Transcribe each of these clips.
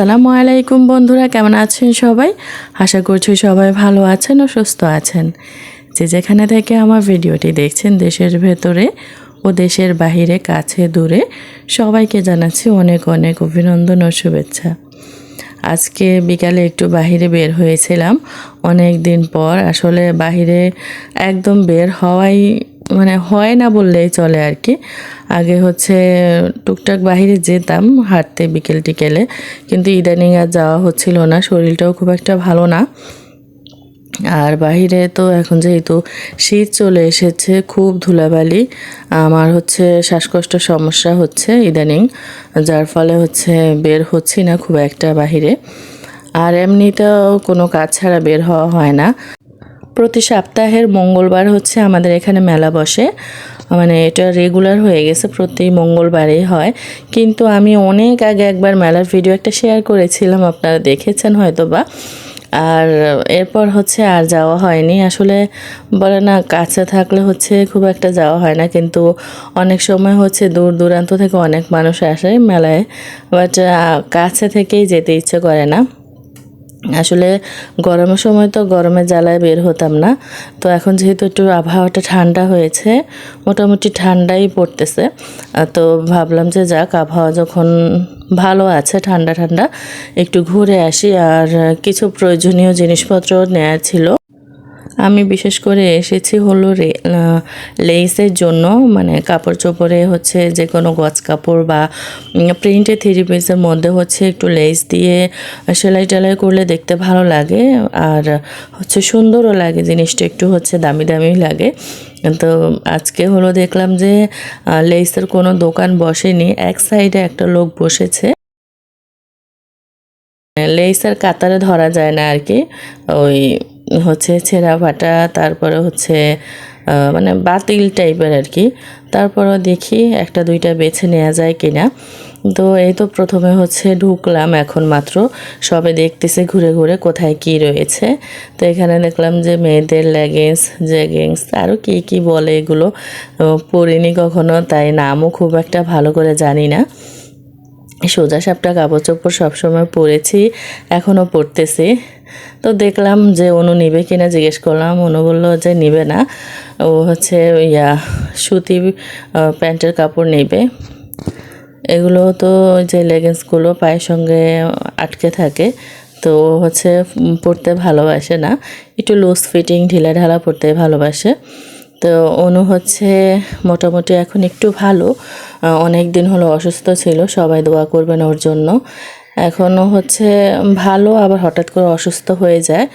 আসসালামু আলাইকুম বন্ধুরা, কেমন আছেন সবাই? আশা করছি সবাই ভালো আছেন ও সুস্থ আছেন। যে যেখানে থেকে আমার ভিডিওটি দেখছেন দেশের ভেতরে ও দেশের বাহিরে, কাছে, দূরে, সবাইকে জানাচ্ছি অনেক অনেক অভিনন্দন ও শুভেচ্ছা। আজকে বিকালে একটু বাহিরে বের হয়েছিলাম। অনেক দিন পর আসলে বাহিরে একদম বের হওয়াই মানে হয় না বললেই চলে আর কি। আগে হচ্ছে টুকটাক বাহিরে যেতাম হাঁটতে বিকেল টিকেলে, কিন্তু ইদানিং আর যাওয়া হচ্ছিল না, শরীরটাও খুব একটা ভালো না। আর বাহিরে তো এখন যেহেতু শীত চলে এসেছে, খুব ধুলাবালি, আমার হচ্ছে শ্বাসকষ্ট সমস্যা হচ্ছে ইদানিং, যার ফলে হচ্ছে বের হচ্ছি না খুব একটা বাহিরে। আর এমনিতেও কোনো কাজ ছাড়া বের হওয়া হয় না। প্রতি সপ্তাহের মঙ্গলবার হচ্ছে আমাদের এখানে মেলা বসে। মানে এটা রেগুলার হয়ে গেছে, প্রতি মঙ্গলবারেই হয়। কিন্তু আমি অনেক আগে একবার মেলার ভিডিও একটা শেয়ার করেছিলাম, আপনারা দেখেছেন হয়তো বা আর এরপর হচ্ছে আর যাওয়া হয়নি। আসলে বলে না, কাছে থাকলে হচ্ছে খুব একটা যাওয়া হয় না। কিন্তু অনেক সময় হচ্ছে দূর দূরান্ত থেকে অনেক মানুষ আসে মেলায়। বাট কাছে থেকেই যেতে ইচ্ছে করে না। আসলে গরমের সময় তো গরমে জ্বালায় বের হতাম না। তো এখন যেহেতু একটু আবহাওয়াটা ঠান্ডা হয়েছে, মোটামুটি ঠান্ডাই পড়তেছে। তো ভাবলাম যে যাক, আবহাওয়া যখন ভালো আছে, ঠান্ডা ঠান্ডা, একটু ঘুরে আসি। আর কিছু প্রয়োজনীয় জিনিসপত্র নেওয়া ছিল। আমি বিশেষ করে এসেছি হলো রে লেসের জন্য মানে কাপড় চোপড়ে হচ্ছে যে কোনো গজ কাপড় বা প্রিন্টের থ্রি পিসের মধ্যে হচ্ছে একটু লেস দিয়ে সেলাই টেলাই করলে দেখতে ভালো লাগে আর হচ্ছে সুন্দরও লাগে, জিনিসটা একটু হচ্ছে দামি দামি লাগে। তো আজকে হলো দেখলাম যে লেসের কোনো দোকান বসেনি, এক সাইডে একটা লোক বসেছে। লেসের কাতারে ধরা যায় না আর কি, ওই হচ্ছে ছেঁড়া ফাটা তারপরে হচ্ছে মানে বাতিল টাইপের আর কি। তারপরেও দেখি একটা দুইটা বেছে নেওয়া যায় কিনা। তো এই তো প্রথমে হচ্ছে ঢুকলাম এখন মাত্র। সবে দেখতেছে ঘুরে ঘুরে কোথায় কি রয়েছে। তো এখানে দেখলাম যে মেয়েদের লেগিংস জেগিংস আরও কী কী বলে এগুলো। পরিনি কখনো, তাই নামও খুব একটা ভালো করে জানি না। সোজা সাপটা কাপড় চোপড় সবসময় পরেছি, এখনও পরতেছি। তো দেখলাম যে অনু নিবে কিনা জিজ্ঞেস করলাম। অনু বলল যে নিবে না। ও হচ্ছে ইয়া সুতি প্যান্টের কাপড় নেবে। এগুলো তো যে লেগিংসগুলো পায়ের সঙ্গে আটকে থাকে। তো ও হচ্ছে পরতে ভালোবাসে না। একটু লুজ ফিটিং ঢিলা ঢালা পরতে ভালোবাসে। তো অনু হচ্ছে মোটামুটি এখন একটু ভালো। অনেক দিন হলো অসুস্থ ছিল। সবাই দোয়া করবেন ওর জন্য। এখনও হচ্ছে ভালো, আবার হঠাৎ করে অসুস্থ হয়ে যায়।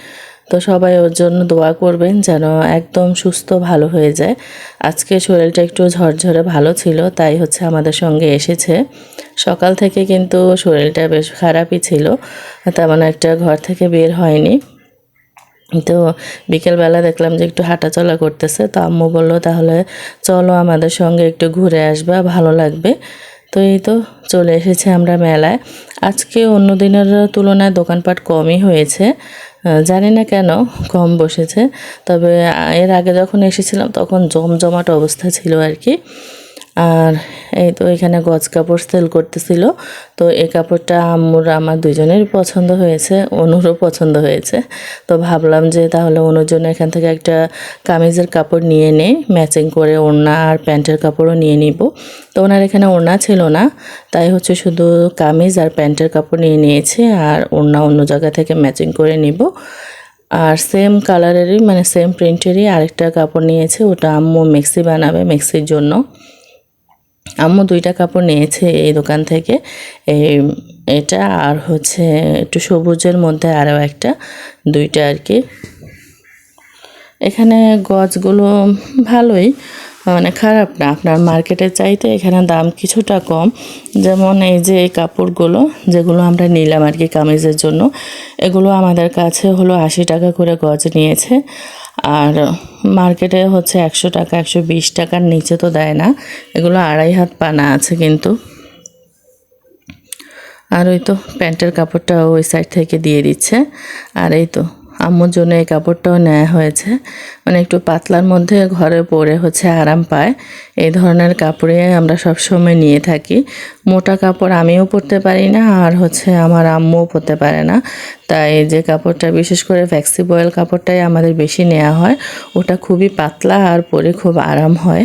তো সবাই ওর জন্য দোয়া করবেন যেন একদম সুস্থ, ভালো হয়ে যায়। আজকে শরীরটা একটু ঝরঝরে ভালো ছিল, তাই হচ্ছে আমাদের সঙ্গে এসেছে। সকাল থেকে কিন্তু শরীরটা বেশ খারাপই ছিল, তেমন একটা ঘর থেকে বের হয়নি। তো বিকেলবেলা দেখলাম যে একটু হাঁটাচলা করতেছে, তো আম্মু বলল তাহলে চলো আমাদের সঙ্গে একটু ঘুরে আসবা, ভালো লাগবে। তো এই তো চলে এসেছে আমরা মেলায়। আজকে অন্য দিনের তুলনায় দোকানপাট কমই হয়েছে। জানি না কেন কম বসেছে। তবে এর আগে যখন এসেছিলাম তখন জমজমাট অবস্থা ছিল আর কি। আর এই তো এখানে গজ কাপড় সেল করতেছিল। তো এই কাপড়টা আম্মুর, আমার দুজনের পছন্দ হয়েছে, অনুরও পছন্দ হয়েছে। তো ভাবলাম যে তাহলে অনুর জন্য এখান থেকে একটা কামিজের কাপড় নিয়ে নেই ম্যাচিং করে ওড়না আর প্যান্টের কাপড়ও নিয়ে নিব। তো ওনার এখানে ওড়না ছিল না, তাই হচ্ছে শুধু কামিজ আর প্যান্টের কাপড় নিয়ে নিয়েছে আর ওড়না অন্য জায়গা থেকে ম্যাচিং করে নিব। আর সেম কালারেরই মানে সেম প্রিন্টেরই আরেকটা কাপড় নিয়েছে, ওটা আম্মু মেক্সি বানাবে মেক্সির জন্য। আম্মু দুইটা কাপড় নিয়েছে এই দোকান থেকে। এই এটা আর হচ্ছে একটু সবুজের মধ্যে আরও একটা, দুইটা আর কি। এখানে গজগুলো ভালোই মানে খারাপ না। আপনার মার্কেটের চাইতে এখানে দাম কিছুটা কম। যেমন এই যে এই কাপড়গুলো, যেগুলো আমরা নিলাম আর কি কামিজের জন্য, এগুলো আমাদের কাছে হলো আশি টাকা করে গজ নিয়েছে। আর মার্কেটে হচ্ছে একশো টাকা, একশো বিশ টাকার নিচে তো দেয় না। এগুলো আড়াই হাত পানা আছে কিন্তু। আর ওই তো প্যান্টের কাপড়টা ওই সাইড থেকে দিয়ে দিচ্ছে। আর এই তো আম্মুর জন্য এই কাপড়টাও নেওয়া হয়েছে। মানে একটু পাতলার মধ্যে ঘরে পরে হচ্ছে আরাম পায়। এই ধরনের কাপড়ে আমরা সব সময় নিয়ে থাকি। মোটা কাপড় আমিও পরতে পারি না, আর হচ্ছে আমার আম্মুও পরতে পারে না। তাই যে কাপড়টা, বিশেষ করে ফ্লেক্সিবয়েল কাপড়টাই আমাদের বেশি নেওয়া হয়। ওটা খুবই পাতলা আর পরে খুব আরাম হয়।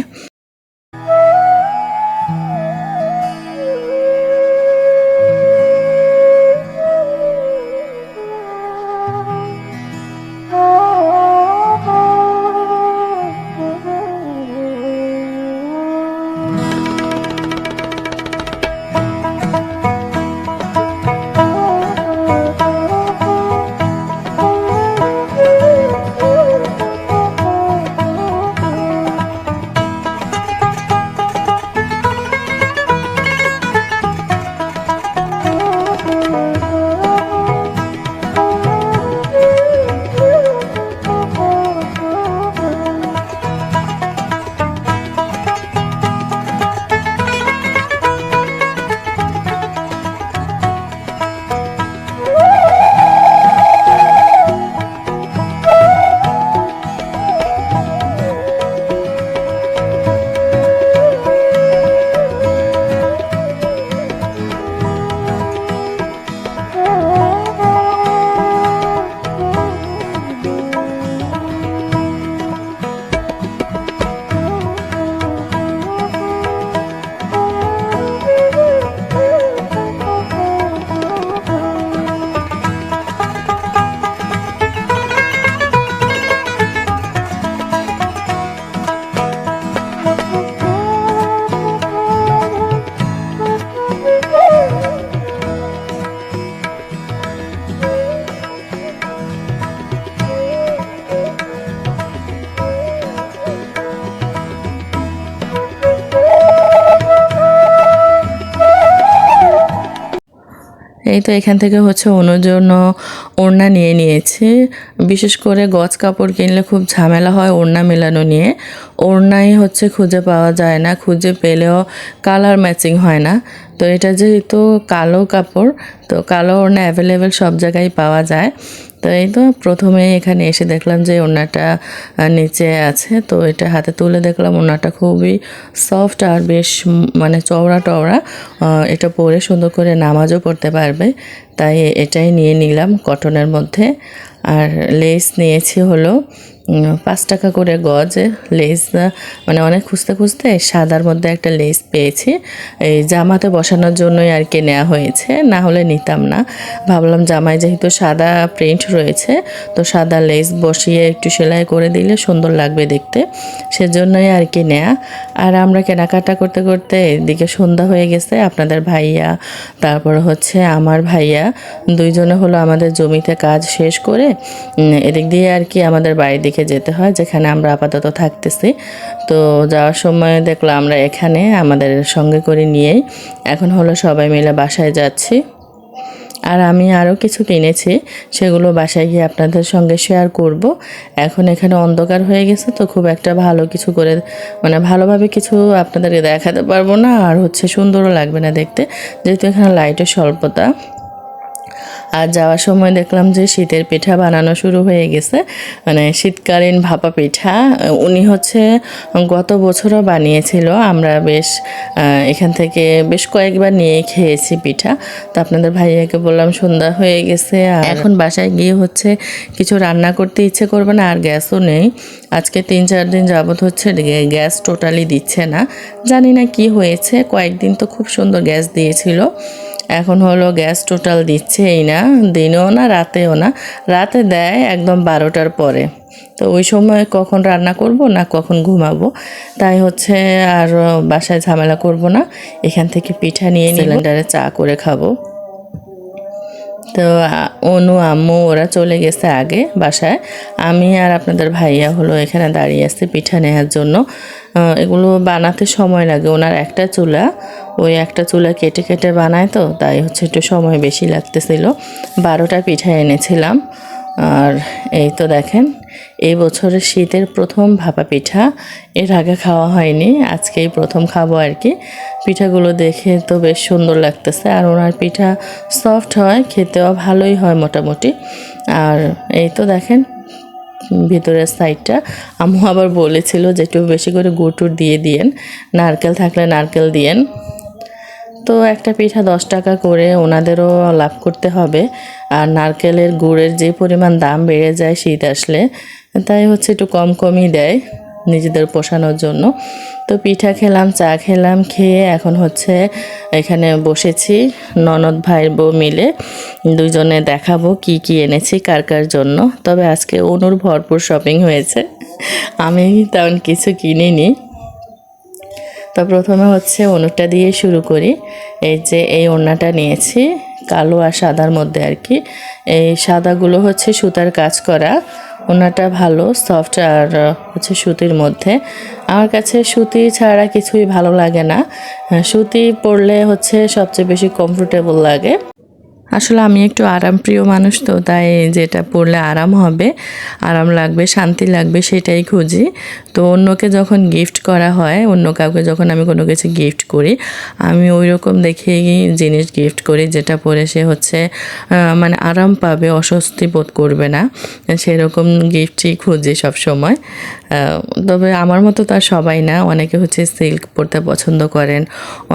এই তো এখান থেকে হচ্ছে অন্য জন্য ওড়না নিয়ে নিয়েছি। বিশেষ করে গছ কাপড় কিনলে খুব ঝামেলা হয় ওড়না মেলানো নিয়ে। ওড়নাই হচ্ছে খুঁজে পাওয়া যায় না, খুঁজে পেলেও কালার ম্যাচিং হয় না। তো এটা যেহেতু কালো কাপড়, তো কালো ওড়না অ্যাভেলেবেল সব জায়গায় পাওয়া যায়। তো এই তো প্রথমে এখানে এসে দেখলাম যে ওনাটা নিচে আছে। তো এটা হাতে তুলে দেখলাম ওনাটা খুবই সফট আর বেশ মানে চওড়া টওড়া। এটা পরে সুন্দর করে নামাজও পড়তে পারবে। তাই এটাই নিয়ে নিলাম কটনের মধ্যে। আর লেস নিয়েছি হলো পাঁচ টাকা করে গজ লেস মানে অনেক খুঁজতে খুঁজতে সাদার মধ্যে একটা লেস পেয়েছি। এই জামাতে বসানোর জন্যই আর কি নেওয়া হয়েছে, না হলে নিতাম না। ভাবলাম জামায় যেহেতু সাদা প্রিন্ট রয়েছে, তো সাদা লেস বসিয়ে একটু সেলাই করে দিলে সুন্দর লাগবে দেখতে। সেজন্যই আর কি নেয়া। আর আমরা কেনাকাটা করতে করতে এদিকে সন্ধ্যা হয়ে গেছে, আপনাদের ভাইয়া, তারপর হচ্ছে আমার ভাইয়া, দুইজনে হলো আমাদের জমিতে কাজ শেষ করে এদিক দিয়ে আর কি আমাদের বাড়ির দিকে যেতে হয়, যেখানে আমরা আপাতত থাকতেছি। তো যাওয়ার সময় দেখলাম আমরা এখানে আমাদের সঙ্গে করে নিয়েই। এখন হলো সবাই মিলে বাসায় যাচ্ছি। আর আমি আরও কিছু কিনেছি, সেগুলো বাসায় গিয়ে আপনাদের সঙ্গে শেয়ার করব। এখন এখানে অন্ধকার হয়ে গেছে, তো খুব একটা ভালো কিছু করে মানে ভালোভাবে কিছু আপনাদেরকে দেখাতে পারব না। আর হচ্ছে সুন্দরও লাগবে না দেখতে, যেহেতু এখানে লাইটের স্বল্পতা। আর যাওয়ার সময় দেখলাম যে শীতের পিঠা বানানো শুরু হয়ে গেছে। মানে শীতকালীন ভাপা পিঠা। উনি হচ্ছে গত বছরও বানিয়েছিল। আমরা বেশ এখান থেকে বেশ কয়েকবার নিয়ে খেয়েছি পিঠা। তো আপনাদের ভাইয়াকে বললাম সন্ধ্যা হয়ে গেছে আর এখন বাসায় গিয়ে হচ্ছে কিছু রান্না করতে ইচ্ছে করবে না আর গ্যাসও নেই। আজকে তিন চার দিন যাবত হচ্ছে গ্যাস টোটালি দিচ্ছে না। জানি না কি হয়েছে। কয়েকদিন তো খুব সুন্দর গ্যাস দিয়েছিল। এখন হলো গ্যাস টোটাল দিচ্ছেই না, দিনেও না, রাতেও না। রাতে দেয় একদম বারোটার পরে। তো ওই সময় কখন রান্না করব না কখন ঘুমাবো? তাই হচ্ছে আর বাসায় ঝামেলা করব না। এখান থেকে পিঠা নিয়ে সিলিন্ডারে চা করে খাব। তো অনু, আম্মু, ওরা চলে গেছে আগে বাসায়। আমি আর আপনাদের ভাইয়া হলো এখানে দাঁড়িয়ে আছে পিঠা নেওয়ার জন্য। এগুলো বানাতে সময় লাগে। ওনার একটা চুলা, ওই একটা চুলা কেটে কেটে বানায় তো, তাই হচ্ছে একটু সময় বেশি লাগতেছিল। বারোটা পিঠা এনেছিলাম। আর এই তো দেখেন এই বছরের শীতের প্রথম ভাপা পিঠা। এর আগে খাওয়া হয়নি, আজকেই প্রথম খাব আর কি। পিঠাগুলো দেখে তো বেশ সুন্দর লাগতেছে আর ওনার পিঠা সফট হয়, খেতেও ভালোই হয় মোটামুটি। আর এই তো দেখেন, ভিতরের সাইডটা আম্মু আবার বলেছিল যে একটু বেশি করে গুড় টুড় দিয়ে দিয়েন, নারকেল থাকলে নারকেল দিয়েন। তো একটা পিঠা দশ টাকা করে ওনাদেরও লাভ করতে হবে। আর নারকেলের গুড়ের যে পরিমাণ দাম বেড়ে যায় শীত আসলে, তাই হচ্ছে একটু কম কমই দেয় নিজেদের পোষানোর জন্য। তো পিঠা খেলাম, চা খেলাম, খেয়ে এখন হচ্ছে এখানে বসেছি, ননদ ভাই বউ মিলে দুজনে দেখাবো কি কি এনেছি, কার কার জন্য। তবে আজকে অনুর ভরপুর শপিং হয়েছে। আমি তেমন কিছু কিনিনি। তো প্রথমে হচ্ছে অনুটা দিয়ে শুরু করি। এই যে এই ওড়নাটা নিয়েছি, কালো আর সাদার মধ্যে আর কি। এই সাদাগুলো হচ্ছে সুতার কাজ করা। ওনাটা ভালো সফট আর হচ্ছে সুতির মধ্যে। আমার কাছে সুতি ছাড়া কিছুই ভালো লাগে না। সুতি পরলে হচ্ছে সবচেয়ে বেশি কমফোর্টেবল লাগে। আসলে আমি একটু আরামপ্রিয় মানুষ তো, তাই যেটা পড়লে আরাম হবে, আরাম লাগবে, শান্তি লাগবে সেটাই খুঁজি। তো অন্যকে যখন গিফট করা হয়, অন্য কাউকে যখন আমি কোনো কিছু গিফট করি, আমি ওই রকম দেখেই জিনিস গিফট করি, যেটা পরে সে হচ্ছে মানে আরাম পাবে, অস্বস্তি বোধ করবে না। সেরকম গিফটই খুঁজি সব সময়। তবে আমার মতো তার সবাই না। অনেকে হচ্ছে সিল্ক পরতে পছন্দ করেন,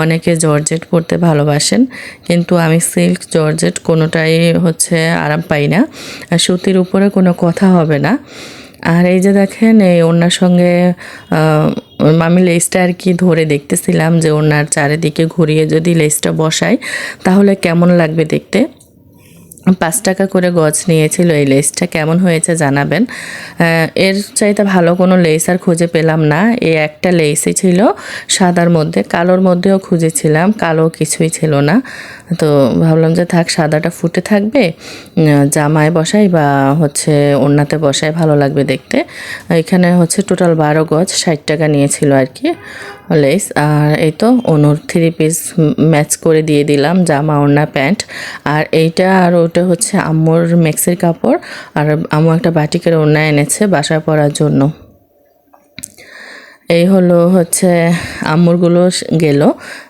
অনেকে জর্জেট পরতে ভালোবাসেন, কিন্তু আমি সিল্ক জর্জেট কোনোটাই হচ্ছে আরাম পাই না, আর সুতির উপরে কোনো কথা হবে না। আর এই যে দেখেন, এই ওনার সঙ্গে আমি লেসটা আর কি ধরে দেখতেছিলাম যে ওনার চারিদিকে ঘুরিয়ে যদি লেসটা বসাই, তাহলে কেমন লাগবে দেখতে? পাঁচ টাকা করে গজ নিয়েছিল এই লেসটা। কেমন হয়েছে জানাবেন। এর চাইতে ভালো কোনো লেস আর খুঁজে পেলাম না। এই একটা লেসই ছিল, সাদার মধ্যে। কালোর মধ্যেও খুঁজেছিলাম, কালো কিছুই ছিল না। তো ভাবলাম যে থাক, সাদাটা ফুটে থাকবে জামায় বসাই বা হচ্ছে ওড়নাতে বসাই, ভালো লাগবে দেখতে। এখানে হচ্ছে টোটাল বারো গজ, ষাট টাকা নিয়েছিল আর কি লেস। আর এই তো অনুর থ্রি পিস ম্যাচ করে দিয়ে দিলাম, জামা, ওড়না, প্যান্ট। আর এইটা আর ওটা হচ্ছে আম্মুর মেক্সের কাপড় আর আম্মু একটা বাটিকের ওনা এনেছে বাসায় পরার জন্য। এই হলো হচ্ছে আম্মুরগুলো গেল।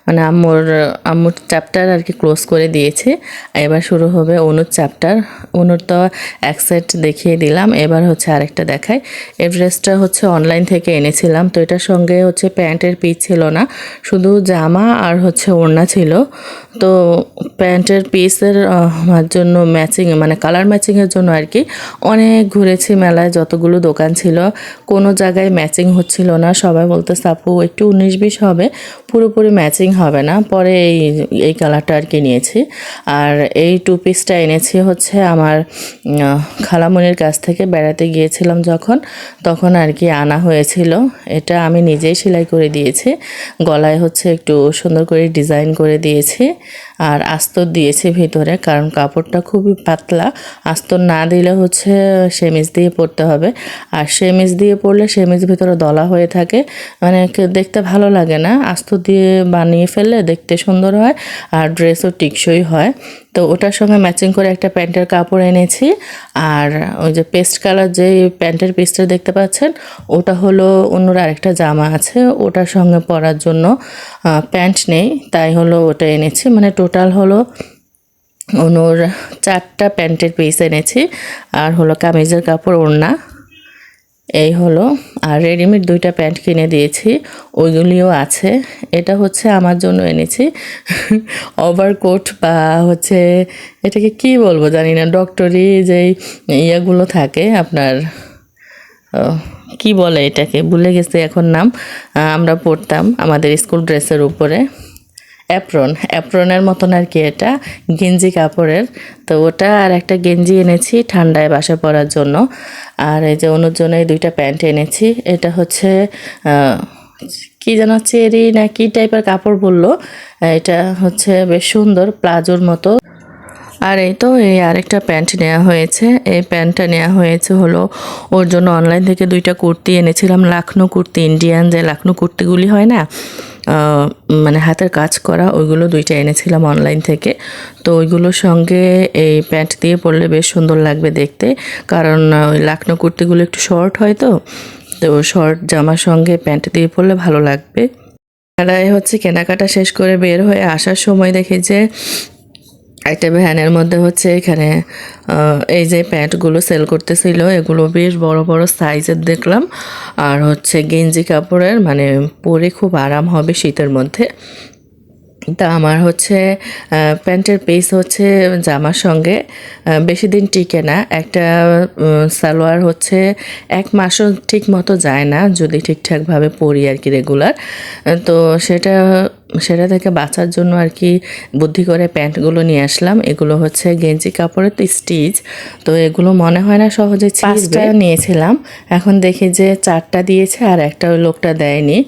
মানে আম্মুর আম্মুর চ্যাপ্টার আর কি ক্লোজ করে দিয়েছে। এবার শুরু হবে অনুর চ্যাপ্টার অনুর তো এক সেট দেখিয়ে দিলাম, এবার হচ্ছে আরেকটা দেখাই। এই ড্রেসটা হচ্ছে অনলাইন থেকে এনেছিলাম, তো এটার সঙ্গে হচ্ছে প্যান্টের পিস ছিল না, শুধু জামা আর হচ্ছে ওড়না ছিল। তো প্যান্টের পিসের জন্য ম্যাচিং মানে কালার ম্যাচিংয়ের জন্য আর কি, অনেক ঘুরেছি মেলায়, যতগুলো দোকান ছিল, কোনো জায়গায় ম্যাচিং হচ্ছিল না। সবাই বলতে সাপু একটু উনিশ বিশ হবে। পুরোপুরি ম্যাচিং হবে না। পরে এই এই কালারটা আর কি নিয়েছি। আর এই টু পিসটা এনেছি হচ্ছে আমার খালামনির কাছ থেকে। বেড়াতে গিয়েছিলাম যখন, তখন আর কি আনা হয়েছিল। এটা আমি নিজেই সেলাই করে দিয়েছি। গলায় হচ্ছে একটু সুন্দর করে ডিজাইন করে দিয়েছি। আর আস্তর দিয়েছে ভিতরে, কারণ কাপড়টা খুবই পাতলা। আস্তর না দিলে হচ্ছে সেমিজ দিয়ে পরতে হবে। আর সেমিজ দিয়ে পরলে সেমিজ ভিতরে দলা হয়ে থাকে। মানে দেখতে ভালো লাগে না। আস্তর দিয়ে বানিয়ে ফেললে দেখতে সুন্দর হয়, আর ড্রেসও টিকসই হয়। তো ওটার সঙ্গে ম্যাচিং করে একটা প্যান্টের কাপড় এনেছি। আর ওই যে পেস্ট কালার যে প্যান্টের পিসটা দেখতে পাচ্ছেন, ওটা হলো অন্যর আরেকটা জামা আছে। ওটার সঙ্গে পরার জন্য প্যান্ট নেই, তাই হলো ওটা এনেছি। মানে টোটাল হলো অনুর চারটা প্যান্টের পিস এনেছি। আর হলো কামিজের কাপড়, ওড়না। এই হলো, আর রেডিমেড দুইটা প্যান্ট কিনে দিয়েছি, ওইগুলিও আছে। এটা হচ্ছে আমার জন্য এনেছি। ওভারকোট বা হচ্ছে, এটাকে কি বলব জানি না, ডক্টরি যেই ইয়েগুলো থাকে আপনার কি বলে এটাকে? ভুলে গেছে এখন নাম। আমরা পড়তাম আমাদের স্কুল ড্রেসের উপরে। অ্যাপ্রন অ্যাপ্রনের মতন আর কি এটা, গেঞ্জি কাপড়ের। তো ওটা আর একটা গেঞ্জি এনেছি ঠান্ডায় বাসা পরার জন্য। আর এই যে অন্য জন্য এই দুইটা প্যান্ট এনেছি। এটা হচ্ছে কি যেন চেরি না কি টাইপের কাপড় বলল। এটা হচ্ছে বেশ সুন্দর, প্লাজোর মতো। আর এই তো এই আরেকটা প্যান্ট নেওয়া হয়েছে। এই প্যান্টটা নেওয়া হয়েছে হলো ওর জন্য অনলাইন থেকে দুইটা কুর্তি এনেছিলাম, লাখনো কুর্তি ইন্ডিয়ান যে লাখনো কুর্তিগুলি হয় না মানে হাতের কাজ করা, ওইগুলো দুইটা এনেছিলাম অনলাইন থেকে। তো ওইগুলোর সঙ্গে এই প্যান্ট দিয়ে পরলে বেশ সুন্দর লাগবে দেখতে। কারণ ওই লাখনো কুর্তিগুলো একটু শর্ট হয় তো তো শর্ট জামার সঙ্গে প্যান্ট দিয়ে পরলে ভালো লাগবে। মেলায় হচ্ছে কেনাকাটা শেষ করে বের হয়ে আসার সময় দেখি যে একটা ভ্যানের মধ্যে হচ্ছে এখানে এই যে প্যান্টগুলো সেল করতেছিল, এগুলো বেশ বড় বড় সাইজের দেখলাম। আর হচ্ছে গেঞ্জি কাপড়ের মানে পরে খুব আরাম হবে শীতের মধ্যে। তা আমার হচ্ছে প্যান্টের পিস হচ্ছে জামার সঙ্গে বেশি দিন টিকে না। একটা সালোয়ার হচ্ছে এক মাসও ঠিক মতো যায় না, যদি ঠিকঠাকভাবে পরি আর কি রেগুলার তো সেটা সেটা থেকে বাঁচার জন্য আর কি বুদ্ধি করে প্যান্টগুলো নিয়ে আসলাম। এগুলো হচ্ছে গেঞ্জি কাপড়ের তো স্টিচ তো এগুলো মনে হয় না সহজে পাঁচটা নিয়েছিলাম। এখন দেখি যে চারটা দিয়েছে আর একটা ওই লোকটা দেয়নি।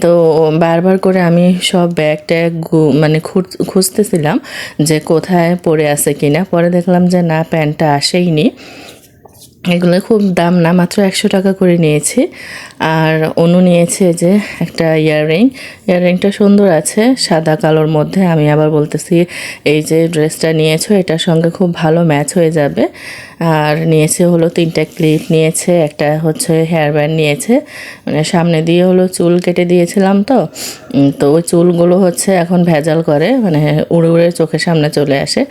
তো বারবার করে আমি সব ব্যাগ ট্যাগ মানে খুঁজ- খুঁজতেছিলাম যে কোথায় পড়ে আছে কিনা। পরে দেখলাম যে না প্যান্টটা আসেইনি। এগুলো খুব দাম না, মাত্র একশো টাকা করে নিয়েছি। আর অনু নিয়েছে যে একটা ইয়াররিং। ইয়াররিংটা সুন্দর আছে, সাদা কালোর মধ্যে। আমি আবার বলতেছি, এই যে ড্রেসটা নিয়েছো, এটার সঙ্গে খুব ভালো ম্যাচ হয়ে যাবে। আর নিয়েছে হলো তিনটা ক্লিপ, নিয়েছে একটা হচ্ছে হেয়ার ব্যান্ড নিয়েছে। মানে সামনে দিয়ে হলো চুল কেটে দিয়েছিলাম তো। তো ওই চুলগুলো হচ্ছে এখন ভেজাল করে মানে উড়ে উড়ে চোখের সামনে চলে আসে।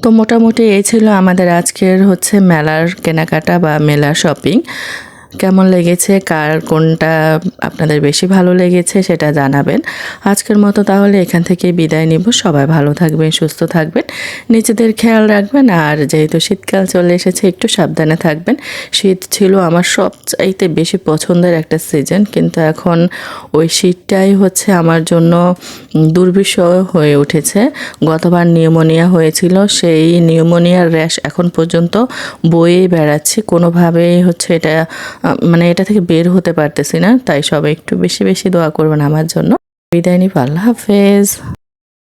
তো মোটামুটি এই ছিল আমাদের আজকের হচ্ছে মেলার কেনাকাটা বা মেলা শপিং কেমন লেগেছে কার কোনটা আপনাদের বেশি ভালো লেগেছে সেটা জানাবেন। আজকের মতো তাহলে এখান থেকে বিদায় নিব। সবাই ভালো থাকবেন সুস্থ থাকবেন নিজেদের খেয়াল রাখবেন। আর যেহেতু শীতকাল চলে এসেছে একটু সাবধানে থাকবেন। শীত ছিল আমার সবচাইতে বেশি পছন্দের একটা সিজন কিন্তু এখন ওই শীতটাই হচ্ছে আমার জন্য উম, দুর্বিষহ হয়ে উঠেছে। গতবার নিউমোনিয়া হয়েছিল সেই নিউমোনিয়ার র্যাশ এখন পর্যন্ত বয়ে বেড়াচ্ছি। কোনোভাবেই হচ্ছে এটা মানে এটা থেকে বের হতে পারতেছি না, তাই সবাই একটু বেশি বেশি দোয়া করবেন আমার জন্য। বিদায় নিব, আল্লাহ হাফেজ।